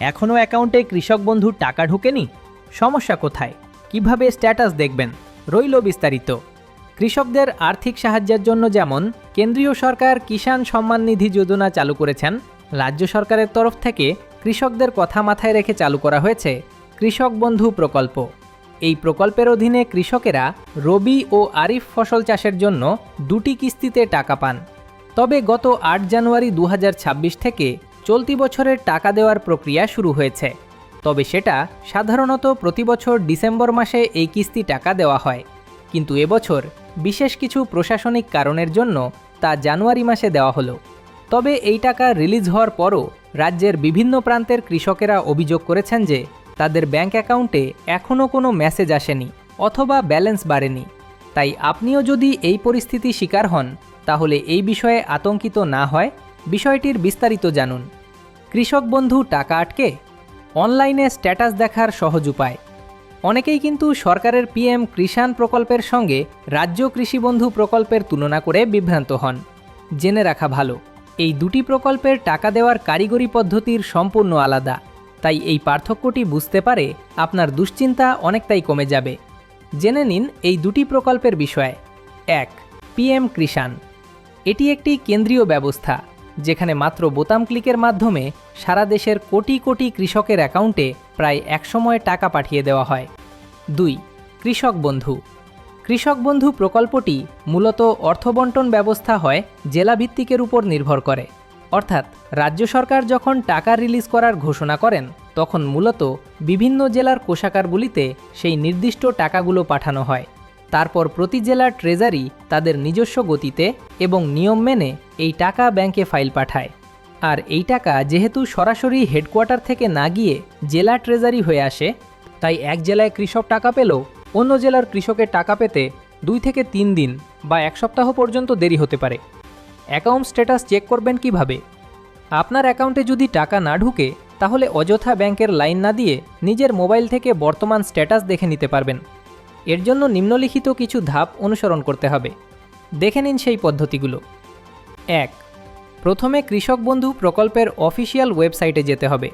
এখনও অ্যাকাউন্টে কৃষক বন্ধুর টাকা ঢোকেনি? সমস্যা কোথায়? কীভাবে স্ট্যাটাস দেখবেন? রইল বিস্তারিত। কৃষকদের আর্থিক সাহায্যের জন্য যেমন, কেন্দ্রীয় সরকার কিষাণ সম্মান নিধি যোজনা চালু করেছেন, রাজ্য সরকারের তরফ থেকে কৃষকদের কথা মাথায় রেখে চালু করা হয়েছে কৃষক বন্ধু প্রকল্প। এই প্রকল্পের অধীনে কৃষকেরা রবি ও আরিফ ফসল চাষের জন্য দুটি কিস্তিতে টাকা পান। তবে গত আট জানুয়ারি দু হাজার ছাব্বিশ থেকে চলতি বছরের টাকা দেওয়ার প্রক্রিয়া শুরু হয়েছে। তবে সেটা সাধারণত প্রতি বছর ডিসেম্বর মাসে এই কিস্তি টাকা দেওয়া হয়। কিন্তু এবছর বিশেষ কিছু প্রশাসনিক কারণের জন্য তা জানুয়ারি মাসে দেওয়া হলো। তবে এই টাকা রিলিজ হওয়ার পরও রাজ্যের বিভিন্ন প্রান্তের কৃষকেরা অভিযোগ করেছেন যে তাদের ব্যাংক অ্যাকাউন্টে এখনও কোনো মেসেজ আসেনি অথবা ব্যালেন্স বাড়েনি। তাই আপনিও যদি এই পরিস্থিতি শিকার হন, তাহলে এই বিষয়ে আতঙ্কিত না হয়। বিষয়টির বিস্তারিত জানুন। কৃষক বন্ধু, টাকা আটকে? অনলাইনে স্ট্যাটাস দেখার সহজ উপায়। অনেকেই কিন্তু সরকারের পিএম কৃষাণ প্রকল্পের সঙ্গে রাজ্য কৃষি বন্ধু প্রকল্পের তুলনা করে বিভ্রান্ত হন। জেনে রাখা ভালো, এই দুটি প্রকল্পের টাকা দেওয়ার কারিগরি পদ্ধতির সম্পূর্ণ আলাদা। তাই এই পার্থক্যটি বুঝতে পারে আপনার দুশ্চিন্তা অনেকটাই কমে যাবে। জেনে নিন এই দুটি প্রকল্পের বিষয়ে। এক, পিএম কৃষাণ। এটি একটি কেন্দ্রীয় ব্যবস্থা। যেখানে মাত্র বোতাম ক্লিকের মাধ্যমে সারা দেশের কোটি কোটি কৃষকের অ্যাকাউন্টে প্রায় একসময় টাকা পাঠিয়ে দেওয়া হয়। দুই, কৃষক বন্ধু। কৃষক বন্ধু প্রকল্পটি মূলত অর্থবন্টন ব্যবস্থা হয় জেলা ভিত্তিকের উপর নির্ভর করে। অর্থাৎ রাজ্য সরকার যখন টাকা রিলিজ করার ঘোষণা করেন, তখন মূলত বিভিন্ন জেলার কোষাগারগুলিতে সেই নির্দিষ্ট টাকাগুলো পাঠানো হয়। তারপর প্রতি জেলার ট্রেজারি তাদের নিজস্ব গতিতে এবং নিয়ম মেনে এই টাকা ব্যাংকে ফাইল পাঠায়। আর এই টাকা যেহেতু সরাসরি হেডকোয়ার্টার থেকে না গিয়ে জেলা ট্রেজারি হয়ে আসে, তাই এক জেলায় কৃষক টাকা পেলেও অন্য জেলার কৃষকের টাকা পেতে দুই থেকে তিন দিন বা এক সপ্তাহ পর্যন্ত দেরি হতে পারে। অ্যাকাউন্ট স্ট্যাটাস চেক করবেন কীভাবে? আপনার অ্যাকাউন্টে যদি টাকা না ঢুকে, তাহলে অযথা ব্যাংকের লাইন না দিয়ে নিজের মোবাইল থেকে বর্তমান স্ট্যাটাস দেখে নিতে পারবেন। এর জন্য নিম্নলিখিত কিছু ধাপ অনুসরণ করতে হবে। দেখে নিন সেই পদ্ধতিগুলো। এক। প্রথমে কৃষক বন্ধু প্রকল্পের অফিসিয়াল ওয়েবসাইটে যেতে হবে।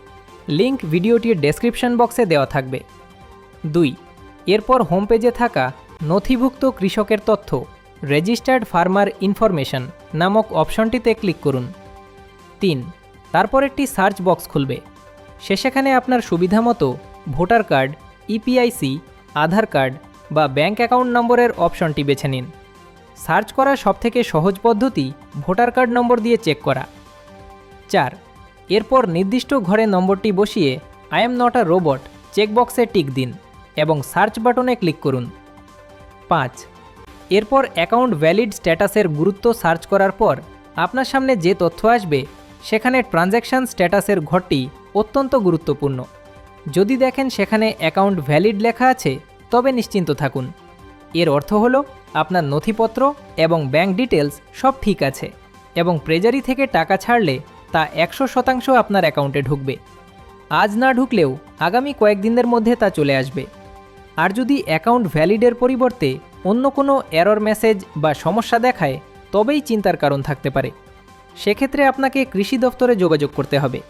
লিঙ্ক ভিডিওটির ডেসক্রিপশন বক্সে দেওয়া থাকবে। দুই, এরপর হোম পেজে থাকা নথিভুক্ত কৃষকের তথ্য, রেজিস্টার্ড ফার্মার ইনফরমেশন নামক অপশনটিতে ক্লিক করুন। তিন, তারপর একটি সার্চ বক্স খুলবে। সে সেখানে আপনার সুবিধামতো voter card, EPIC, Aadhaar card বা ব্যাঙ্ক অ্যাকাউন্ট নম্বরের অপশনটি বেছে নিন। সার্চ করার সবথেকে সহজ পদ্ধতি ভোটার কার্ড নম্বর দিয়ে চেক করা। চার, এরপর নির্দিষ্ট ঘরে নম্বরটি বসিয়ে I am not a robot চেকবক্সে tick দিন এবং সার্চ বাটনে ক্লিক করুন। পাঁচ, এরপর অ্যাকাউন্ট ভ্যালিড স্ট্যাটাসের গুরুত্ব সার্চ করার পর আপনার সামনে যে তথ্য আসবে, সেখানে ট্রানজ্যাকশান স্ট্যাটাসের ঘরটি অত্যন্ত গুরুত্বপূর্ণ। যদি দেখেন সেখানে অ্যাকাউন্ট ভ্যালিড লেখা আছে, তবে নিশ্চিন্ত থাকুন। এর অর্থ হল আপনার নথিপত্র এবং ব্যাংক ডিটেলস সব ঠিক আছে এবং প্রেজারি থেকে টাকা ছাড়লে তা একশো শতাংশ আপনার অ্যাকাউন্টে ঢুকবে। আজ না ঢুকলেও আগামী কয়েকদিনের মধ্যে তা চলে আসবে। আর যদি অ্যাকাউন্ট ভ্যালিডের পরিবর্তে অন্য কোনো এরর মেসেজ বা সমস্যা দেখায়, তবেই চিন্তার কারণ থাকতে পারে। সেক্ষেত্রে আপনাকে কৃষি দফতরে যোগাযোগ করতে হবে।